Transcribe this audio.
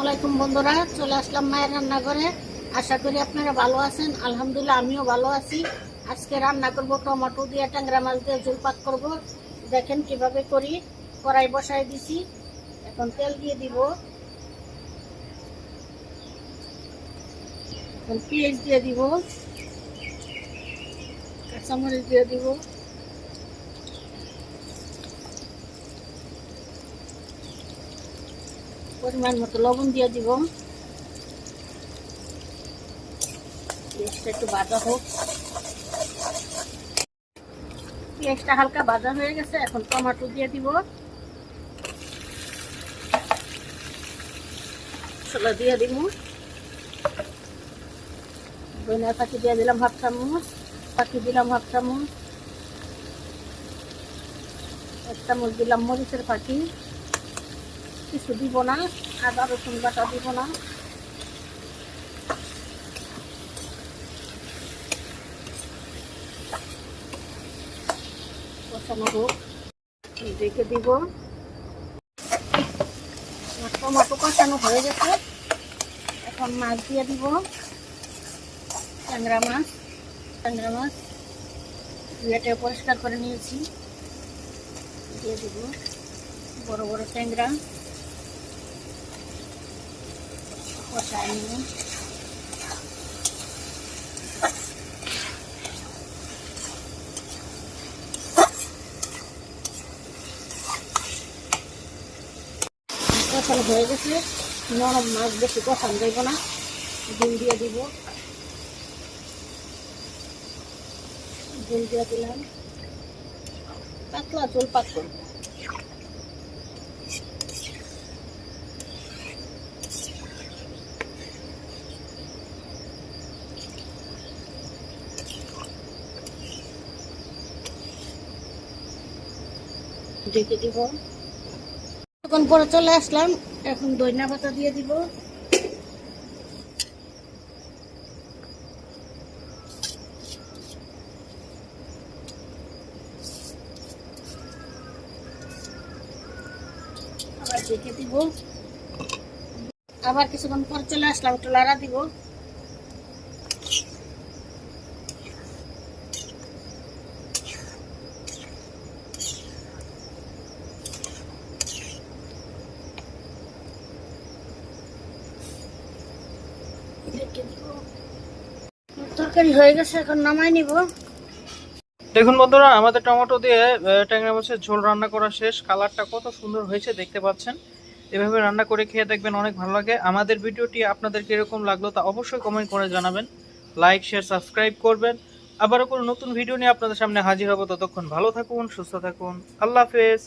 আলাইকুম বন্ধুরা, চলে আসলাম মায়ের রান্নাঘরে। আশা করি আপনারা ভালো আছেন। আলহামদুলিল্লাহ, আমিও ভালো আছি। আজকে রান্না করব টমেটো দিয়ে, ট্যাংরা মাছ দিয়ে ঝোল পাক করব। দেখেন কীভাবে করি। কড়াই বসাই দিছি। এখন তেল দিয়ে দিব। এখন পেঁয়াজ দিয়ে দিব। কাঁচামরিচ দিয়ে দিব। পরিমাণ মতো লবণ দিয়ে দিব। পেঁয়াজটা একটু বাজা হোক। পেঁয়াজটা হালকা বাজা হয়ে গেছে, এখন টমেটো দিয়ে দিব। মশলা দিয়ে দিব। ধনিয়া পাখি দিয়ে দিলাম হাফ চামচ পাখি দিলাম হাফ চামচ। এক চামচ দিলাম মরিচের পাখি কিছু দিব না, আদা রসুন বাটা দিব না। কষানো হোক রেখে দিব। টমাটো কষানো হয়ে গেছে। এখন মাছ দিয়ে দিব। ট্যাংরা মাছ ট্যাংরা মাছ। ধুয়েটে পরিষ্কার করে নিয়েছি। দিয়ে দিব বড় বড় ট্যাংরা। কষায় নিব কষানো হয়ে গেছে নরম মাছ বেশি কষানো যাইব না। ডিম দিয়ে দিব। ডিম দিয়ে দিলাম। পাতলা জল পাক করব ঢেকে দিব। তখন পরে চলে আসলাম, এখন দইনা পাতা দিয়ে দিব। আবার ঢেকে দিব। আবার কিছুক্ষণ পর চলে আসলাম লাড়া দিব। তরকারি হয়ে গেছে, এখন নামাই নিব। দেখুন বন্ধুরা, আমাদের টমেটো দিয়ে ট্যাংরা মাছের ঝোল রান্না করা শেষ। কালারটা কত সুন্দর হয়েছে দেখতে পাচ্ছেন। এভাবে রান্না করে খেয়ে দেখবেন অনেক ভালো লাগে। আমাদের ভিডিওটি আপনাদের কীরকম লাগল তা অবশ্যই কমেন্ট করে জানাবেন। লাইক শেয়ার সাবস্ক্রাইব করবেন। আবারও কোনো নতুন ভিডিও নিয়ে আপনাদের সামনে হাজির হব। ততক্ষণ ভালো থাকুন, সুস্থ থাকুন। আল্লাহ হাফেজ।